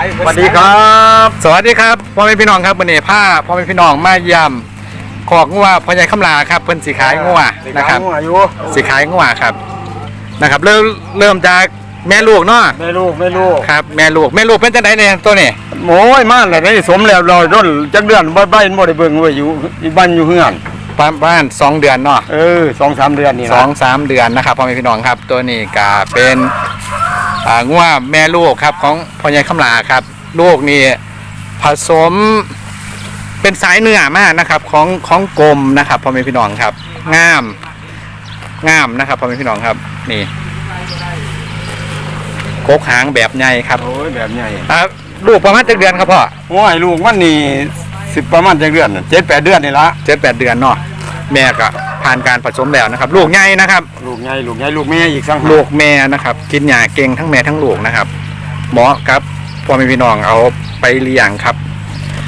ายสวัสดีครับ สวัสดีครับพ่อแม่พี่น้องครับวันนี้ผ้าพ่อแม่พี่น้องมาเยี่ยมขอกงัวพ่อใหญ่คำลาครับเพิ่นสีขายงัวนะครับสิขายงัวอยู่สีขายงัวครับนะครับ เริ่มเริ่มจากแม่ลูกเนาะแม่ลูกแม่ลูกครับแม่ลูกแม่ลูกเป็นจังไดเนี่ยตัวนี้โอ้ยมาแล้วนี่สมแล้วรอยร่นจักเดือนบ่บ่บ่ได้เบิ่งไว้อยู่อีบ้านอยู่เฮือนประมาณสองเดือนเนาะเออสองสามเดือนนี่สล่ะองสามเดือนนะครับพ่อแม่พี่น้องครับ ตัวนี้ก็เป็นอ่า งัวแม่ลูกครับของพ่อใหญ่คำลาครับ ลูกนี่ผสมเป็นสายเนื้อมากนะครับของของกลมนะครับพ่อแม่พี่น้องครับงามงามนะครับพ่อแม่พี่น้องครับ นี่โคกหางแบบใหญ่ครับโอ้ยแบบใหญ่อ่าลูกประมาณจักเดือนครับพ่อโอ้ยลูกมันนี่สิบประมาณจักเดือนเจ็ดแปดเดือนนี่ละเจ็ดแปดเดือนเนาะแม่ก็ ผ่านการผสมแล้วนะครับ ลูกใหญ่นะครับ ลูกใหญ่ลูกใหญ่ลูกแม่อีกสังหาลูกแม่นะครับ กินหญ้าเก่งทั้งแม่ทั้งลูกนะครับเหมาะครับพ่อแม่พี่น้องเอาไปเลี้ยงครับ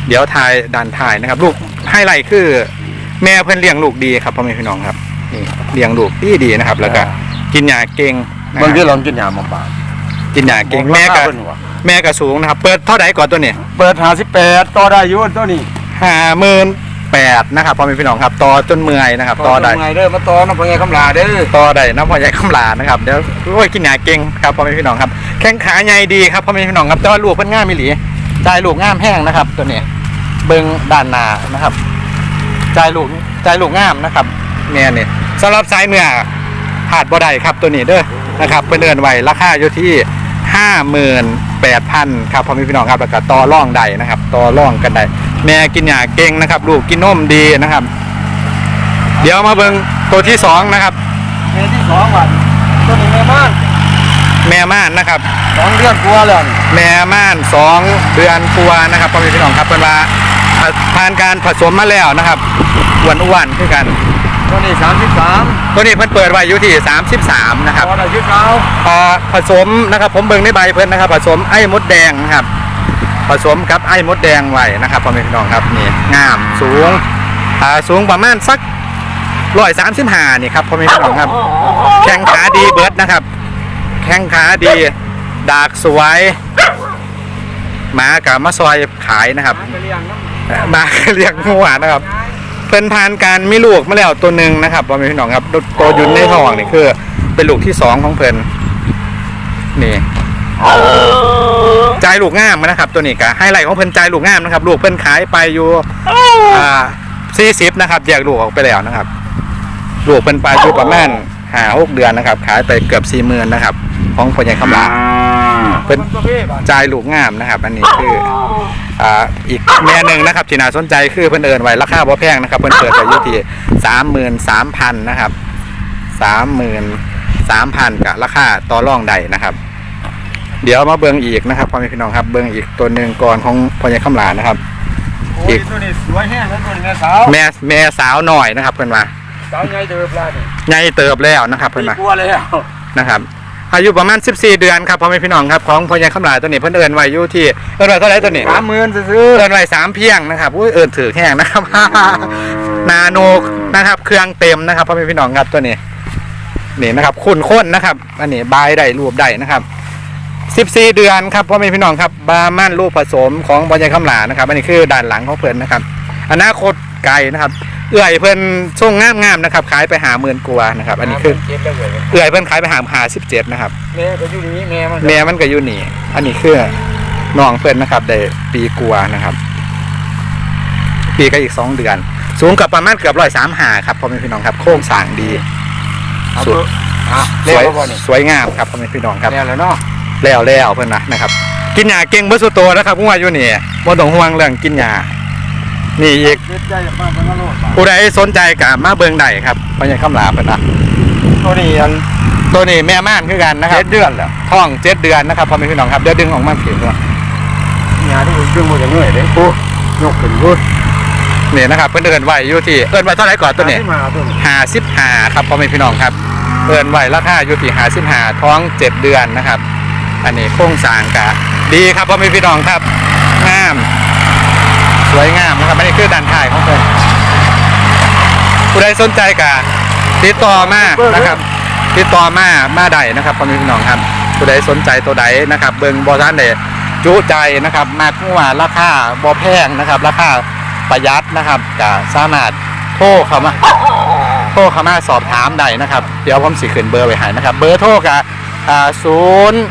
เดี๋ยวทายดันทายนะครับ ลูกให้ไลท์คือ แม่เพิ่นเลี้ยงลูกดีครับพ่อแม่พี่น้องครับนี่เลี้ยงลูกดีดีนะครับ แล้วก็กินหญ้าเก่งนะคบางทีรับเรากินยาหมอปลากินหญ้าเก่งแม่ก็เพิ่นว่าแม่ก็สูงนะครับ เปิดเท่าไหร่ก่อนตัวนี้เปิด58ต่อได้อยู่ตัวนี้ห้าหมื่น แปดนะครับพ่อแม่พี่น้องครับต่อจนเมื่อยนะครับต่อได้ไงเด้อมาต่อน้ำพงไงคำลาเด้อต่อได้น้ำพ่อใหญ่คำลานะครับเดี๋ยวโอ้ยกินหญ้าเก่งครับพ่อแม่พี่น้องครับแข้งขาใหญ่ดีครับพ่อแม่พี่น้องครับแต่ว่าลูกเพิ่นง่ามไม่หลีใจายลูกง่ามแห้งนะครับ ตัวนี้เบิ่งด้านหน้านะครับใจายลูกใจายลูกง่ามนะครับเนี่ยนี่สำหรับสายเนื้อขาดบ่ได้ครับตัวนี้เด้อนะครับเป็นเดินไว้ราคาอยู่ที่ห้าหมื่นแปดพันครับพ่อแม่พี่น้องครับแล้วก็ต่อร่องได้นะครับต่อร่องกันได้ แม่กินหญ้าเก่งนะครับ ลูกกินนมดีนะครับ เดี๋ยวมาเบิ่งตัวที่สองนะครับแม่ที่สองวันตัวนี้แม่บ้านแม่ม่านนะครับสองเดือนกลัวาแล้วนี่แม่ม่านสองเดือนกว่านะครับพ่อแม่พี่น้องครับเป็นว่าผ่านการผสมมาแล้วนะครับอ้วนอ้วนๆคือกัน ตัวนี้สามสิบสามตัวนี้เพิ่นเปิดไว้อยู่ที่ 33 นะครับตัวได้ยืดเก้าอ่าผสมนะครับผมเบิ่งในใบเพิ่นนะครับ ผสมไอ้มดแดงนะครับ ผสมกับไอ้มดแดงไว้นะครับพ่อแม่พี่น้องครับนี่งามสูงอ่าสูงประมาณสักร้อยสามสิบห้านี่ครับพ่อแม่พี่น้องครับ แข้งขาดีเบิร์ดนะครับ แข้งขาดีดากสวยหมากับมาซอยขายนะครับไปเลี้ยงน้หมาเรียกงัวนะครับเพิ่นผ่านการมีลูกมาแล้วตัวหนึ่งนะครับพ่อแม่พี่น้องครับตัวยุนในท้องนี่คือ เป็นลูกที่สองของเพิ่นนี่ จายลูกงามนะครับ ตัวนี้กะให้ไลท์ของเพิ่นใจายลูกงามนะครับ ลูกเพิ่นขายไปอยู่อ่าสี่สิบนะครับแยกลูกออกไปแล้วนะครับ ลูกเพิ่นไปอยู่ประมาณหาหกเดือนนะครับ ขายไปเกือบสี่หมื่นนะครับ ของพ่อใหญ่คำลาำเป็นตัวพี่บ้านจ่ายลูกงามนะครับ อันนี้คืออ่าอีกแม่หนึ่งนะครับที่น่าสนใจคือเพิ่นเอินไว้ราคาบ่แพงนะครับ เพิ่นเปิดไปอยู่ที่สามหมื่นสามพันนะครับสามหมื่นสามพันกับราคาต่อรองใดนะครับ เดี๋ยวมาเบิ่งอีกนะครับพ่อแม่พี่น้องครับ เบิ่งอีกตัวหนึ่งก่อนของพ่อใหญ่คำลานะครับ โอ้ยตัวนี้สวยแห้งแล้วตัวนี้แม่สาวแม่แม่สาวหน่อยนะครับเพิ่นว่าสาวใหญ่เติบแล้วนี่ใหญ่เติบแล้วนะครับปีเพิ่นว่ากลัวแล้วนะครับอายุประมาณ 14 เดือนครับพ่อแม่พี่น้องครับของพ่อใหญ่คำลาตัวนี้เพิ่นเอินไว้อยู่ที่เอินไว้เท่าไหร่ตัวนี้สามหมื่นซื้อเอินไว้สามเพียงนะครับอุ้ยเอินถือแห้งนะครับ นาโนนะครับ เครื่องเต็มนะครับพ่อแม่พี่น้องครับตัวนี้นี่นะครับขุนข้นนะครับ อันนี้บายได้รูปได้นะครับ 14 เดือนครับพ่อแม่พี่น้องครับบามั่นลูกผสมของบอลยคำหลานะครับอันนี้คือด้านหลังของเพิ่นนะครับอนาคตไกลนะครับ เอื่อยเพิ่นส่งงามๆนะครับขายไปหาหมื่นกว่านะครับ อันนี้คือเจ็บแล้วเว้ยเอื่อยเพิ่นขายไปหาหาสิบเจ็ดนะครับแม่ก็อยู่นี่แม่มันแม่มันก็อยู่นี่อันนี้คือน้องเพิ่นนะครับได้ปีกว่านะครับ ปีก็อีกสองเดือน สูงกับประมาณเกือบร้อยสามหาครับพ่อแม่พี่น้องครับ โค้งสร้างดีเอาสวยอะสเลี้วยยวบ่นี่สวยงามครับพ่อแม่พี่น้องครับ แล้วแล้วเนาะ แล้วแล้วเพิ่นนะนะครับ กินหญ้าเก่งเบิดสุดโตวนะครับผู้ว่าอยู่นี่บ่ต้องห่วงเรื่องกินหญ้านี่อีกเจ็บใจมากเป็นโลดผู้ใดสนใจก็มาเบิ่งได้ครับพ่อใหญ่คำลาเพิ่นนะตัวนี้อันตัวนี้แม่ม่านคือกันนะครับเจ็ดเดือนแล้วท้องเจ็ดเดือนนะครับพ่อแม่พี่น้องครับเดี๋ยวดึงออกมาเพียงตัวงานที่ดึงมาจากเหนื่อยเด้ปูยกขึ้นพุดนี่นะครับเพิ่นเอินไหวอยู่ที่เอินไหวเท่าไหร่ก่อนตัวนี้ที่มาตัวนี้หาสิบหาครับพ่อแม่พี่น้องครับเอินไหวราคาอยู่ที่หาสิบหาท้องเจ็ดเดือนนะครับ อันนี้โครงสางกะดีครับพ่อแม่พี่น้องครับงามสวยงามนะครับอันนี้คือด้านท้ายของเพิ่นผู้ใดสนใจกะติดต่อมานะครับ ติดต่อมามาได้นะครับพ่อแม่พี่น้องครับผู้ใดสนใจตัวใดนะครับ เบิ่งบอท่านเดจุใจนะครับมากงัวราคาบ่แพงนะครับ ราคาประหยัดนะครับก็สามารถโทรเข้ามาโทรเข้ามาสอบถามได้นะครับ เดี๋ยวผมสิขึ้นเบอร์ไว้ให้นะครับ เบอร์โทรกับอ่าศูนย์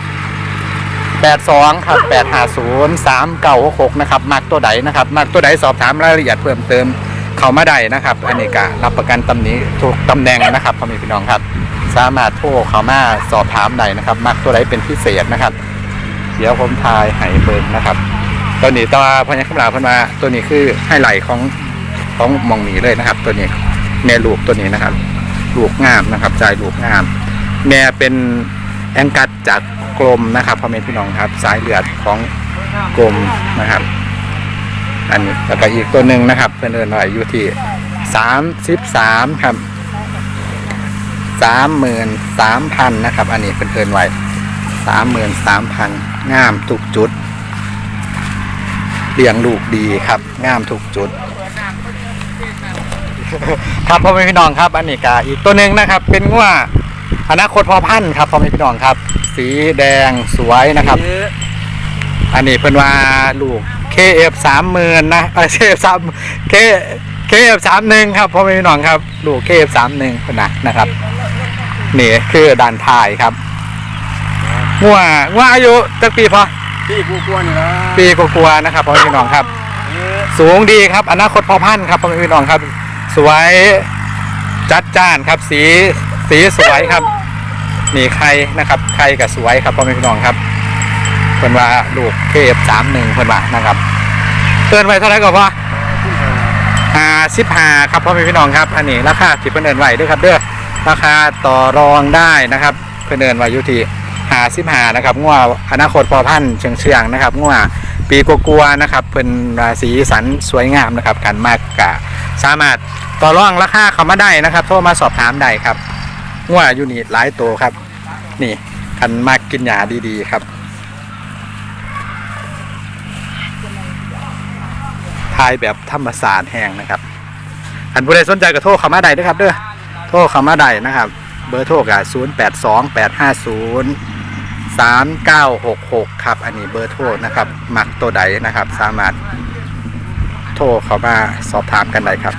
แปดสองครับแปดห้าศูนย์สามเก้าหกนะครับมักตัวใดนะครับมักตัวใดสอบถามรายละเอียดเพิ่มเติมเขามาได้นะครับอันก็รับประกันตำหนี้ทุกตำแหน่งนะครับพ่อแม่พี่น้องครับ สามารถโทรเขามาสอบถามได้นะครับมักตัวใดเป็นพิเศษนะครับ เดี๋ยวผมทายให้เบิ่งนะครับ ตัวนี้ตัวพญาคำลาเพิ่นมาตัวนี้คือไฮไหลของของมองหนีเลยนะครับ ตัวนี้แม่ลูกตัวนี้นะครับลูกงามนะครับใจลูกงาม แม่เป็นแองกัดจาก กรมนะครับพ่อแม่พี่น้องครับ สายเลือดของกรมนะครับ อันนี้แล้วก็อีกตัวหนึ่งนะครับ เพื่อนเอินไว้อยู่ที่สามสิบสามครับสามหมื่นสามพันนะครับ อันนี้เพื่อนเอินไว้สามหมื่นสามพันงามทุกจุดเลี้ยงลูกดีครับงามทุกจุด ครับพ่อแม่พี่น้องครับ อันนี้ก็อีกตัวหนึ่งนะครับ เป็นว่าอนาคตพอพันธุ์ครับพ่อแม่พี่น้องครับ สีแดงสวยนะครับ อันนี้เพิ่นว่าลูก KF สามหมื่นนะเออ KF สาม K KF สามหนึ่งครับพ่อแม่พี่น้องครับ ลูก KF สามหนึ่งคนนะนะครับนี่คือด่านท้ายครับงัวงัวอายุจักปีพอพี่กูกลัวนี่นะปีกว่าๆนะครับพ่อแม่พี่น้องครับ สูงดีครับ อนาคตพอพันธุ์ครับพ่อแม่พี่น้องครับ สวยจัดจ้านครับ สีสีสวยครับ นี่ไข่นะครับไข่กับสวยครับพ่อแม่พี่น้องครับเพิ่นว่าลูกเคฟสามหนึ่งเพิ่นว่านะครับเตือนไว้เท่าไหร่ก่อนพ่อห้าสิบห้าครับพ่อแม่พี่น้องครับ อันนี้ราคาที่เพิ่อนเดินไว้ด้วยครับเด้อราคาต่อรองได้นะครับ เพิ่นเดินไว้อยู่ที่ห้าสิบห้านะครับงัวอนาคตพอพันเชียงเชียงนะครับงัวปีกลัวๆนะครับเพิ่นราสีสันสวยงามนะครับกันมากกะสามารถต่อรองราคาเขามาได้นะครับ โทรมาสอบถามได้ครับ งัวอยู่นี่หลายตัวครับ นี่คันมากกินยาดีๆครับทายแบบธรรมศาสตร์แห้งนะครับอันผู้ใดสนใจก็โทรเข้ามาได้ด้วยครับ เด้อโทรเข้ามาได้นะครับ เบอร์โทรกับ0 8 2 8 5 0 3 9 6 6 ครับ อันนี้เบอร์โทรนะครับ มักตัวใดนะครับ สามารถโทรเข้ามาสอบถามกันได้ครับ